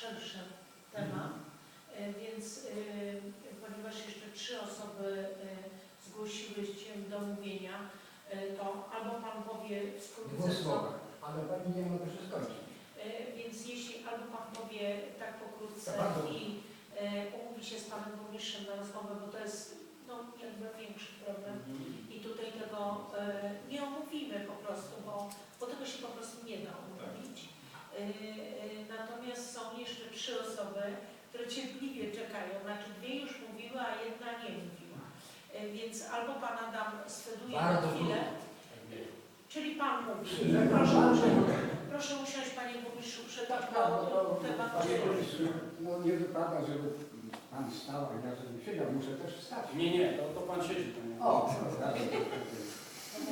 szerszy temat, e, więc e, ponieważ jeszcze trzy osoby e, zgłosiły się do mówienia, to albo Pan powie W wkrótce co, ale Pani nie może się skończyć. Więc jeśli albo Pan powie tak pokrótce Tak, i umówi się z Panem Burmistrzem na rozmowę, bo to jest no, jakby większy problem. I tutaj tego nie omówimy po prostu, bo, bo tego się po prostu nie da omówić. E, Natomiast trzy osoby, które cierpliwie czekają, znaczy dwie już mówiły, a jedna nie mówiła. E, Więc albo Pan Adam sfeduje na chwilę, czyli Pan mówi. Proszę, proszę, że- proszę usiąść Panie Burmistrzu przed Tak, tak, no temat Panie dzieli. Burmistrzu, no nie wypada, żeby Pan stał, a ja żebym siedział, muszę też wstać. Nie, nie, to, to pan siedzi. panie. O, tak. No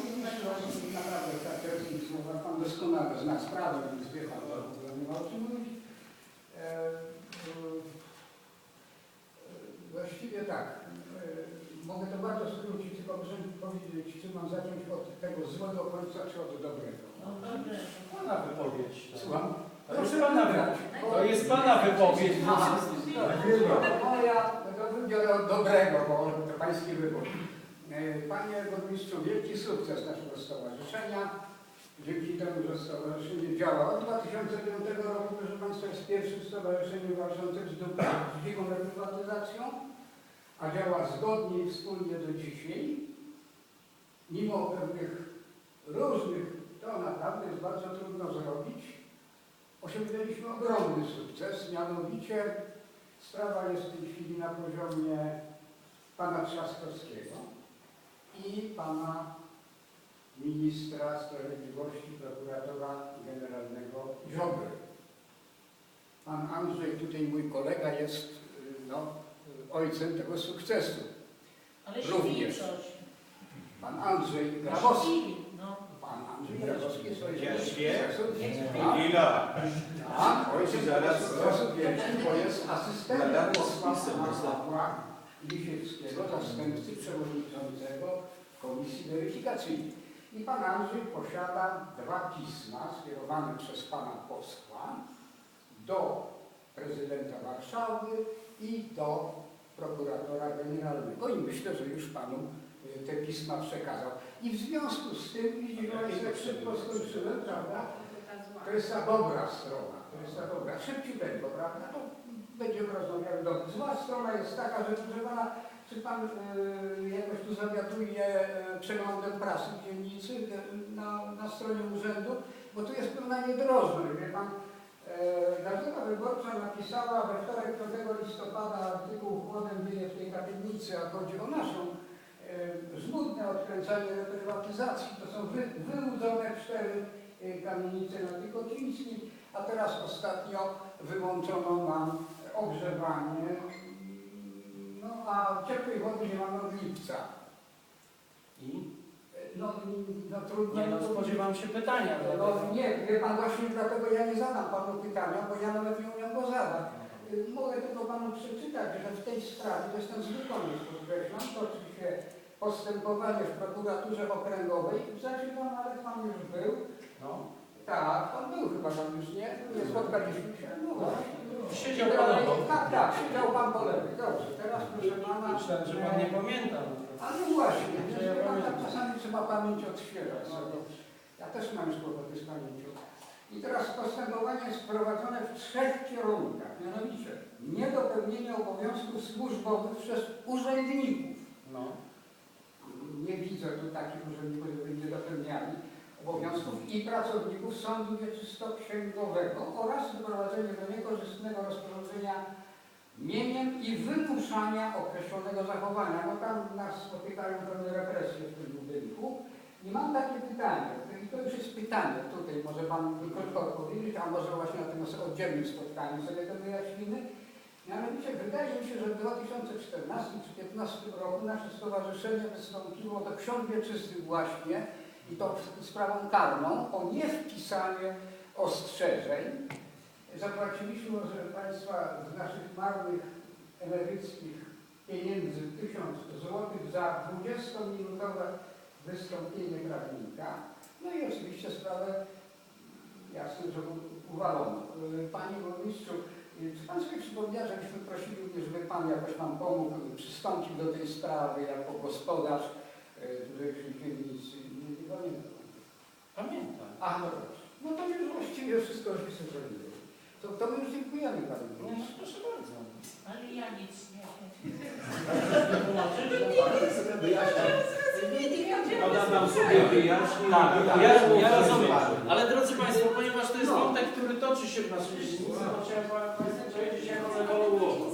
naprawdę tak, jest słowa, Pan doskonale zna sprawę, więc wie Pan, nie ma o czym mówić. E, e, Właściwie tak, e, mogę to bardzo skrócić, tylko muszę powiedzieć, czy mam zacząć od tego złego końca, czy od dobrego. No. Pana wypowiedź. to- Słucham? To jest pana wypowiedź. To jest pana wypowiedź. Aha. No ja to wybiorę od dobrego, bo to pański wybór. E, Panie burmistrzu, wielki sukces naszego stowarzyszenia. Dzięki temu, że stowarzyszenie działa od 2005 roku, proszę Państwa, jest pierwszym stowarzyszeniem walczącym z dłużliwą reprywatyzacją, a działa zgodnie i wspólnie do dzisiaj. Mimo pewnych różnych, to naprawdę jest bardzo trudno zrobić, osiągnęliśmy ogromny sukces, mianowicie sprawa jest w tej chwili na poziomie pana Trzaskowskiego i pana ministra sprawiedliwości, prokuratora generalnego Ziobry. Pan Andrzej, tutaj mój kolega, jest y, no, ojcem tego sukcesu. Ale Również. Pan Andrzej Grabowski. Śpi, No. Pan Andrzej Grabowski jest ojcem sukcesu. No. Ila? Tak, ojciec Zaraz- sposób wielki, bo jest asystentem posła. Pawła Lisieckiego, zastępcy przewodniczącego Komisji Weryfikacyjnej. I pan Andrzej posiada dwa pisma skierowane przez pana posła do prezydenta Warszawy i do prokuratora generalnego. I myślę, że już panu y, te pisma przekazał. I w związku z tym, widzicie, jak szybko skończyłem, prawda? To jest ta dobra strona, to jest ta dobra, szybciutko, prawda? To będziemy rozmawiali dobrze. Zła strona jest taka, że proszę pana, czy pan y, jakoś tu zawiaduje y, przeglądem prasy w dzielnicy y, na, na stronie urzędu, bo tu jest pewna niedrożność, wie pan. E, Gazeta Wyborcza napisała we wtorek 5 listopada a chodzi o naszą e, żmudne odkręcanie reprywatyzacji. To są wy, wyłudzone cztery e, kamienice na Tykocińskiej, a teraz ostatnio wyłączono nam ogrzewanie, no a ciepłej wody nie mamy od lipca. I? E, No, no trudno. Nie no, spodziewam się pytania. no nie, wie pan właśnie dlatego ja nie zadam panu pytania, bo ja nawet nie umiem go zadać. Mogę tylko panu przeczytać, że w tej sprawie, to jest ten zły koniec, podkreślam, toczy się postępowanie w prokuraturze okręgowej. Znaczy pan, ale pan już był. No. Tak, pan był chyba tam już, nie? Nie spotkaliśmy się. No właśnie. Siedział pan obok. Tak, tak, siedział pan po lewej. Dobrze, teraz proszę pana. Myślałem, że pan nie pamięta. Ale właśnie, Że ja pan, tak czasami trzeba pamięć odświeżać No sobie. Ja też mam już kłopoty z pamięcią. I teraz postępowanie jest prowadzone w trzech kierunkach, mianowicie niedopełnienie obowiązków służbowych przez urzędników. No. Nie widzę tu takich urzędników, żeby nie dopełniali obowiązków i pracowników sądu wieczystoksięgowego oraz wyprowadzenie do niekorzystnego rozporządzenia mieniem i wymuszania określonego zachowania. No tam nas spotykają pewne represje w tym budynku. I mam takie pytanie, i to już jest pytanie, tutaj może Pan mi krótko odpowiedzieć, a może właśnie na tym oddzielnym spotkaniu sobie to wyjaśnimy. Mianowicie wydaje mi się, że w 2014 czy 2015 roku nasze stowarzyszenie wystąpiło do ksiąg wieczystych właśnie i to sprawą karną o niewpisanie ostrzeżeń. Zapłaciliśmy, proszę Państwa, z naszych marnych emeryckich pieniędzy 1000 zł za 20-minutowe wystąpienie prawnika. No i oczywiście sprawę jasne, że uwalono. Y, Panie burmistrzu, Y, Czy Pan sobie przypomina, żebyśmy prosili również, żeby Pan jakoś nam pomógł, przystąpił do tej sprawy jako gospodarz, y, żeśmy nic nie, pamiętam. Pamiętam. A, no dobrze. No to już właściwie wszystko już jest zrobione. To, to my już dziękujemy Panu No, Burmistrzu. proszę bardzo. Ale ja nic nie wiem. Ona nam sobie wyjaśni. Tak, ja, ja rozumiem. Ale drodzy Państwo, ponieważ to jest No. wątek, który toczy się w naszej dzielnicy, to chciałem Państwu powiedzieć, jak ewoluował.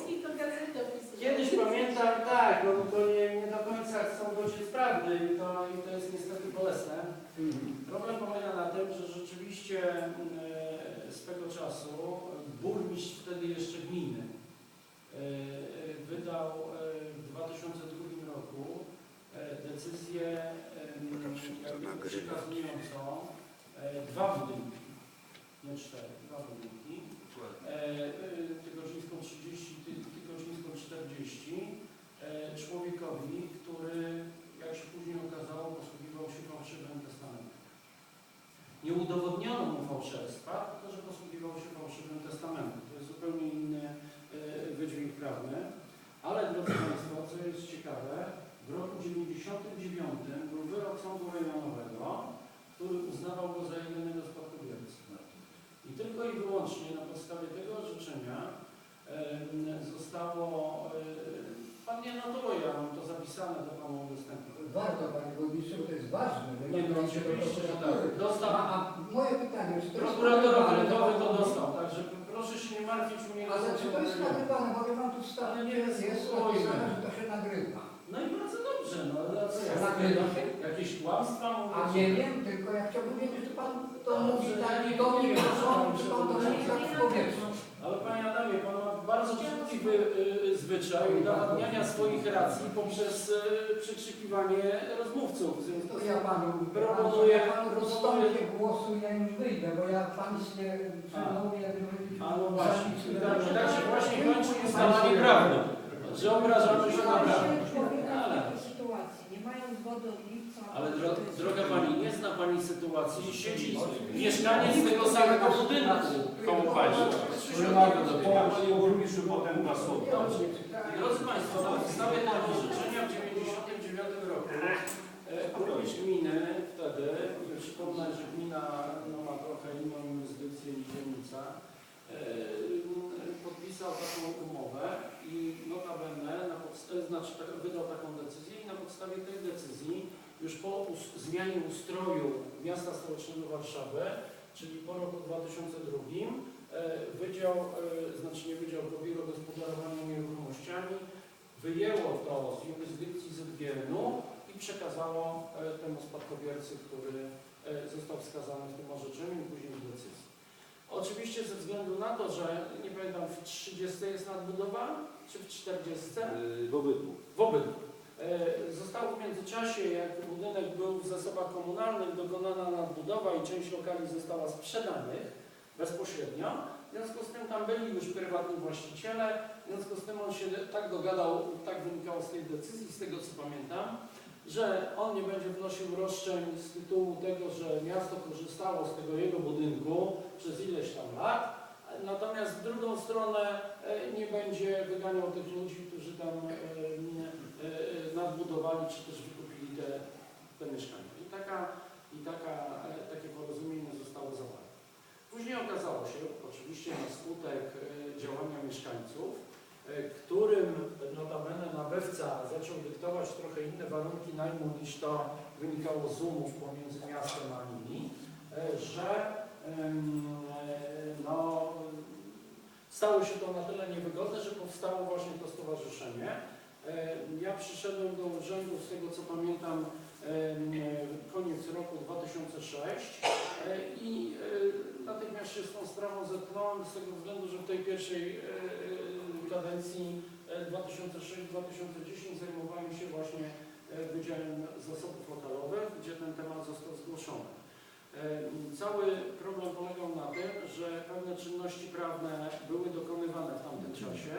Kiedyś pamiętam, tak, no to nie, nie do końca chcą dociec prawdy i to, i to jest niestety bolesne. Mhm. Problem polega na tym, że rzeczywiście e, swego czasu burmistrz wtedy jeszcze gminy e, wydał e, w 2002 roku e, decyzję jakby przekazującą e, dwa budynki, nie cztery, dwa budynki, Tygodzińską 30, Ty- Tygodzińską 40 e, człowiekowi, który jak się później okazało posługiwał się fałszywym testamentem. Nie udowodniono mu fałszerstwa, tylko że posługiwał się fałszywym testamentem. To jest zupełnie inny e, wydźwięk prawny. Ale drodzy Państwo, co jest ciekawe, w roku 99 był wyrok Sądu Rejonowego, który uznawał go za jedynego spadkobiercę. I tylko i wyłącznie na podstawie tego orzeczenia em, zostało, e, Pan nie notuje, ja mam to zapisane, to Panu udostępnię. Warto Panie Burmistrzu, bo to jest ważne. Nie, no do oczywiście, że prokuratury. tak. Dostał, A, moje pytanie, czy to jest prokurator okręgowy to dostał, także proszę się nie martwić, u mnie Ale czy to jest nagrywane? Bo ja mam tu Ale stanie, nie jest wysyłujmy. napisane, że to się nagrywa. No i bardzo dobrze, no ale co ja Nagrywa się? Jakieś kłamstwa mówię? A nie wiem, tylko ja chciałbym wiedzieć, czy Pan to mówi tak do nie mnie, proszę, czy Pan to mówi tak w powietrzu. Ale Panie Adamie, Pan bardzo brzydliwy y, zwyczaj udowadniania swoich racji poprzez y, przekrzykiwanie rozmówców. To ja Panu Proponuję- ja Panu rozstąpię głosu i ja już wyjdę, bo ja Pańskie przemówię, A. no właśnie, zapisy- tak, tak się właśnie kończy ustalanie prawdy, że obrażamy się na prawdę. Ale, dro, droga Pani, nie zna Pani sytuacji, siedzi mieszkaniec z tego samego budynku ma Panie burmistrzu potem dwa słowa. Dobrze. Drodzy Państwo, na podstawie tego orzeczenia w 1999 roku e, burmistrz gminy wtedy, przypomnę, że gmina no, ma trochę inną jurysdykcję niż dzielnica, e, podpisał taką umowę i notabene, na podst- znaczy tak, wydał taką decyzję i na podstawie tej decyzji już po us zmianie ustroju miasta stołecznego Warszawy, czyli po roku 2002, e, Wydział, e, znaczy nie Wydział, tylko Biuro Gospodarowania Nieruchomościami wyjęło to z jurysdykcji ZGN-u i przekazało e, temu spadkobiercy, który został wskazany w tym orzeczeniu i później w decyzji. Oczywiście ze względu na to, że nie pamiętam, w 30 jest nadbudowa, czy w 40? W obytu. w obydwu. E, Zostało w międzyczasie, jak budynek był w zasobach komunalnych, dokonana nadbudowa i część lokali została sprzedanych bezpośrednio. W związku z tym tam byli już prywatni właściciele, w związku z tym on się tak dogadał, tak wynikało z tej decyzji, z tego co pamiętam, że on nie będzie wnosił roszczeń z tytułu tego, że miasto korzystało z tego jego budynku przez ileś tam lat, natomiast w drugą stronę e, nie będzie wyganiał tych ludzi, którzy tam e, nadbudowali czy też wykupili te, te mieszkania. I, taka, i taka, e, takie porozumienie zostało zawarte. Później okazało się, oczywiście na skutek e, działania mieszkańców, e, którym notabene nabywca zaczął dyktować trochę inne warunki najmu niż to wynikało z umów pomiędzy miastem a nimi, że no, stało się to na tyle niewygodne, że powstało właśnie to stowarzyszenie. E, Ja przyszedłem do urzędu, z tego co pamiętam, e, koniec roku 2006 e, i natychmiast się z tą sprawą zetknąłem z tego względu, że w tej pierwszej kadencji e, 2006-2010 zajmowałem się właśnie Wydziałem Zasobów Lokalowych, gdzie ten temat został zgłoszony. Cały problem polegał na tym, że pewne czynności prawne były dokonywane w tamtym czasie,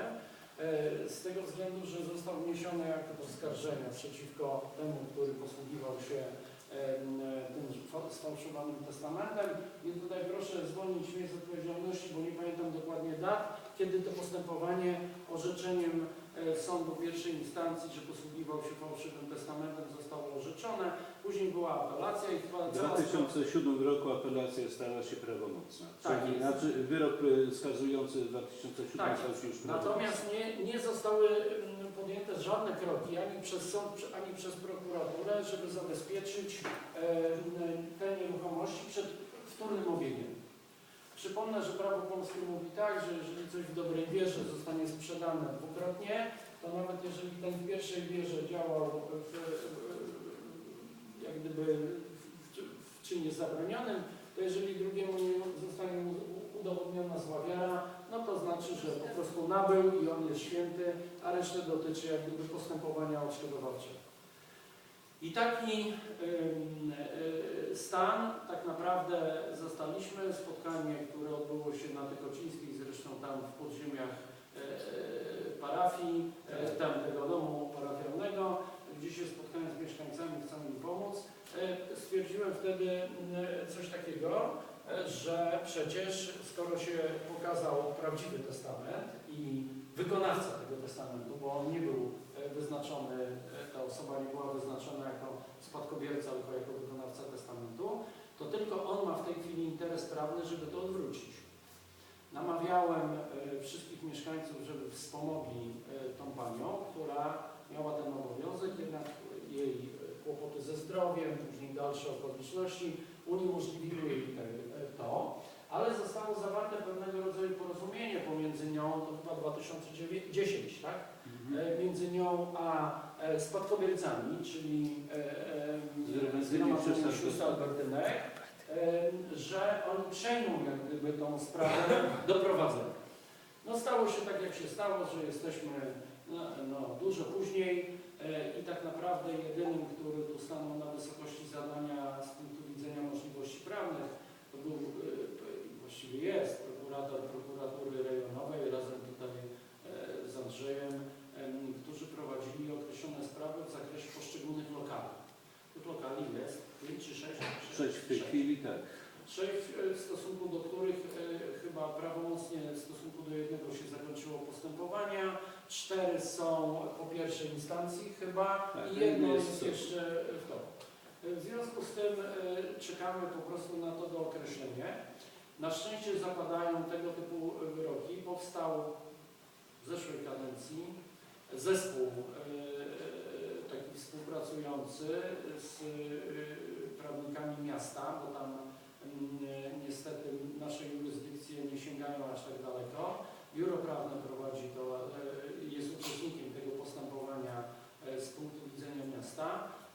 z tego względu, że został wniesiony akt oskarżenia przeciwko temu, który posługiwał się em, tym fa- sfałszowanym testamentem. I tutaj proszę zwolnić mnie z odpowiedzialności, bo nie pamiętam dokładnie lat, kiedy to postępowanie orzeczeniem e, sądu pierwszej instancji, że posługiwał się fałszywym testamentem, zostało orzeczone. Później była apelacja i chyba 2007 roku apelacja stała się prawomocna. Tak Czyli jest. znaczy wyrok e, skazujący w 2007 Tak stał się już prawomocny. Natomiast nie, nie zostały mm, podjęte żadne kroki ani przez sąd, ani przez prokuraturę, żeby zabezpieczyć e, m, te nieruchomości przed wtórnym obiegiem. Przypomnę, że prawo polskie mówi tak, że jeżeli coś w dobrej wierze zostanie sprzedane dwukrotnie, to nawet jeżeli ten w pierwszej wierze działał w, w, jak gdyby w, czynie zabronionym, to jeżeli drugiemu nie zostanie udowodniona zła wiara, no to znaczy, że po prostu nabył i on jest święty, a resztę dotyczy jak gdyby postępowania odszkodowawczego. I taki y, stan tak naprawdę zastaliśmy. Spotkanie, które odbyło się na Tykocińskiej, zresztą tam w podziemiach e, e, parafii, e, tam tego domu parafialnego, gdzie się spotkałem z mieszkańcami, chcą im pomóc. E, Stwierdziłem wtedy mm, coś takiego, e, że przecież skoro się pokazał prawdziwy testament i wykonawca tego testamentu, bo on nie był e, wyznaczony, e, ta osoba nie była wyznaczona jako spadkobierca, tylko jako wykonawca testamentu, to tylko on ma w tej chwili interes prawny, żeby to odwrócić. Namawiałem e, wszystkich mieszkańców, żeby wspomogli e, tą panią, która miała ten obowiązek, jednak jej e, kłopoty ze zdrowiem, później dalsze okoliczności uniemożliwiły jej e, to, ale zostało zawarte pewnego rodzaju porozumienie pomiędzy nią, to chyba 2010, tak? Mhm. E, między nią a e, spadkobiercami, czyli e, e, Zgromadzenie Zgromadzenie Sióstr Albertynek, że oni przejmą jak gdyby tą sprawę do prowadzenia. No stało się tak, jak się stało, że jesteśmy no, no, dużo później i tak naprawdę jedynym, który tu stanął na wysokości zadania z punktu widzenia możliwości prawnych, to był, e, e, właściwie jest, prokurator prokuratury rejonowej razem tutaj e, z Andrzejem, em, którzy prowadzili określone sprawy w zakresie poszczególnych lokali. Tych lokali jest 5 czy 6? Sześć w tej chwili, tak. Sześć, e, w stosunku do których e, chyba prawomocnie w stosunku do jednego się zakończyło postępowania, cztery są po pierwszej instancji chyba Tak, i jedno jest jeszcze w to. W związku z tym e, czekamy po prostu na to dookreślenie. Na szczęście zapadają tego typu wyroki. Powstał w zeszłej kadencji zespół e, e, taki współpracujący z prawnikami miasta, bo tam mm, niestety nasze jurysdykcje nie sięgają aż tak daleko. Biuro prawne prowadzi to, jest uczestnikiem postępowania e, z punktu widzenia miasta.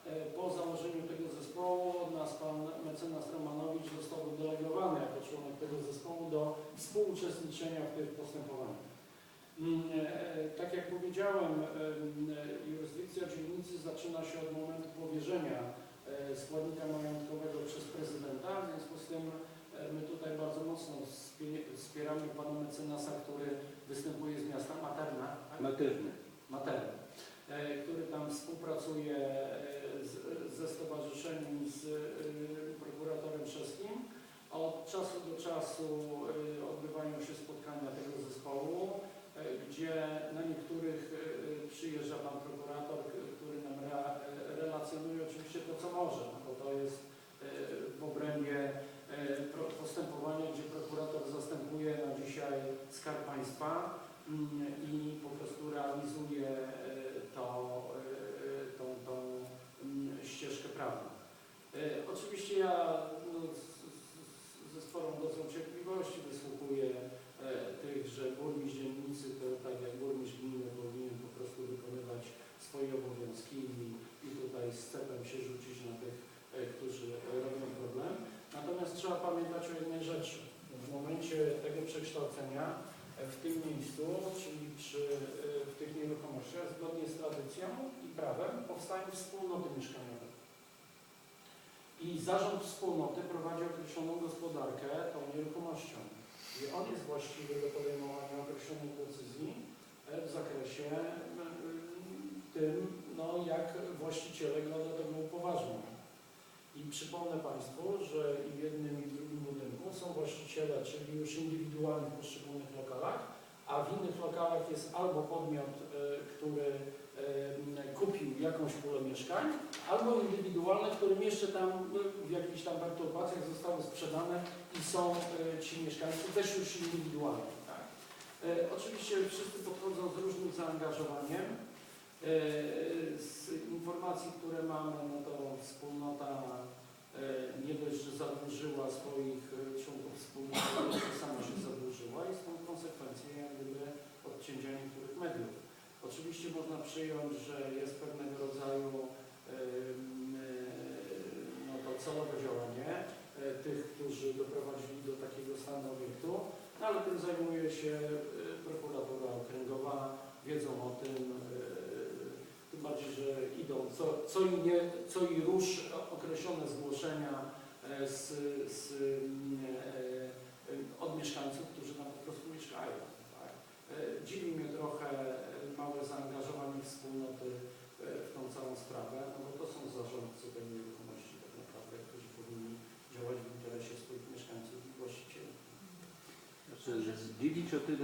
E, Po założeniu tego zespołu od nas pan mecenas Romanowicz został delegowany jako członek tego zespołu do współuczestniczenia w tych postępowaniach. Mm, e, Tak jak powiedziałem, em, jurysdykcja dzielnicy zaczyna się od momentu powierzenia składnika majątkowego przez prezydenta, w związku z tym my tutaj bardzo mocno wspie- wspieramy pana mecenasa, który występuje z miasta Materna. tak? Materna, e, który tam współpracuje e, z, ze stowarzyszeniem, z e, prokuratorem czeskim. Od czasu do czasu e, odbywają się spotkania tego zespołu, e, gdzie na niektórych e, przyjeżdża pan prokurator, k- który nam re, relacjonuje oczywiście to, co może, no bo to jest e, w obrębie e, pro- postępowania, gdzie prokurator zastępuje na dzisiaj Skarb Państwa mm, i po prostu realizuje e, to, e, tą, tą mm, ścieżkę prawną. E, Oczywiście ja no, z- z- ze sporą dozą cierpliwości wysłuchuję e, tych, że burmistrz dzielnicy to tak jak burmistrz gminy powinien po prostu wykonywać swoje obowiązki i, i tutaj z cepem się rzucić na tych, e, którzy robią problem. Natomiast trzeba pamiętać o jednej rzeczy. W momencie tego przekształcenia e, w tym miejscu, czyli przy, e, w tych nieruchomościach, zgodnie z tradycją i powstają wspólnoty mieszkaniowe. I zarząd wspólnoty prowadzi określoną gospodarkę tą nieruchomością. I on jest właściwy do podejmowania określonych decyzji e, w zakresie m, tym, no, jak właściciele go do tego upoważnią. I przypomnę Państwu, że i w jednym i w drugim budynku są właściciele, czyli już indywidualni w poszczególnych lokalach, jest albo podmiot, e, który e, kupił jakąś pulę mieszkań, albo indywidualne, którym jeszcze tam e, w jakichś tam perturbacjach zostały sprzedane i są e, ci mieszkańcy też już indywidualni. Tak? E, Oczywiście wszyscy podchodzą z różnym zaangażowaniem. E, Z informacji, które mamy, no to wspólnota nie dość, że zadłużyła swoich członków wspólnoty, jeszcze sama się zadłużyła i są konsekwencje jak gdyby odcięcia niektórych mediów. Oczywiście można przyjąć, że jest pewnego rodzaju e, no to celowe działanie e, tych, którzy doprowadzili do takiego stanu obiektu, no ale tym zajmuje się e, prokuratura okręgowa, wiedzą o tym, tym bardziej, że idą co, co, i, nie, co i rusz określone zgłoszenia z, z, mm, e, e, od mieszkańców, którzy tam po prostu mieszkają. Tak? E, Dziwi mnie trochę e, małe zaangażowanie wspólnoty e, w tą całą sprawę, no bo to są zarządcy tej nieruchomości tak naprawdę, którzy powinni działać w interesie swoich